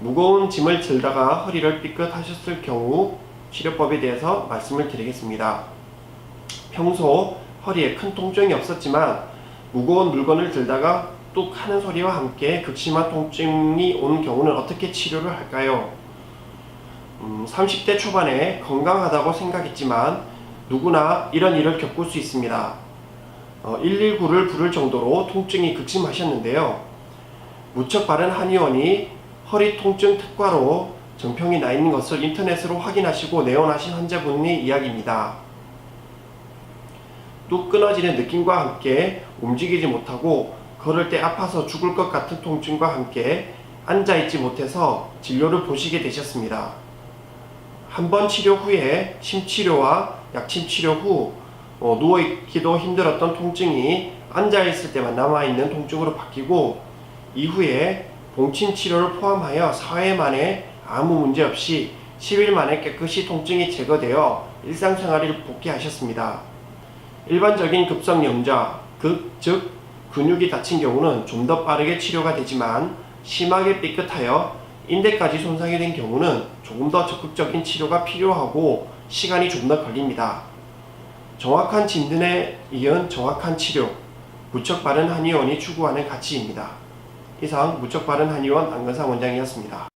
무거운 짐을 들다가 허리를 삐끗하셨을 경우 치료법에 대해서 말씀을 드리겠습니다. 평소 허리에 큰 통증이 없었지만 무거운 물건을 들다가 뚝 하는 소리와 함께 극심한 통증이 온 경우는 어떻게 치료를 할까요? 음, 30대 초반에 건강하다고 생각했지만 누구나 이런 일을 겪을 수 있습니다. 어, 119를 부를 정도로 통증이 극심하셨는데요. 무척 바른 한의원이 허리 통증 특과로 정평이 나 있는 것을 인터넷으로 확인하시고 내원하신 환자분의 이야기입니다. 뚝 끊어지는 느낌과 함께 움직이지 못하고 걸을 때 아파서 죽을 것 같은 통증과 함께 앉아있지 못해서 진료를 보시게 되셨습니다. 한 번 치료 후에 침치료와 약침 치료 후 어, 누워있기도 힘들었던 통증이 앉아있을 때만 남아있는 통증으로 바뀌고 이후에 봉침 치료를 포함하여 4회 만에 아무 문제 없이 10일 만에 깨끗이 통증이 제거되어 일상생활을 복귀하셨습니다. 일반적인 급성 염좌, 그, 즉 근육이 다친 경우는 좀 더 빠르게 치료가 되지만 심하게 삐끗하여 인대까지 손상이 된 경우는 조금 더 적극적인 치료가 필요하고 시간이 좀더 걸립니다. 정확한 진단에 이은 정확한 치료, 무척 빠른 한의원이 추구하는 가치입니다. 이상 무척 빠른 한의원 안건상 원장이었습니다.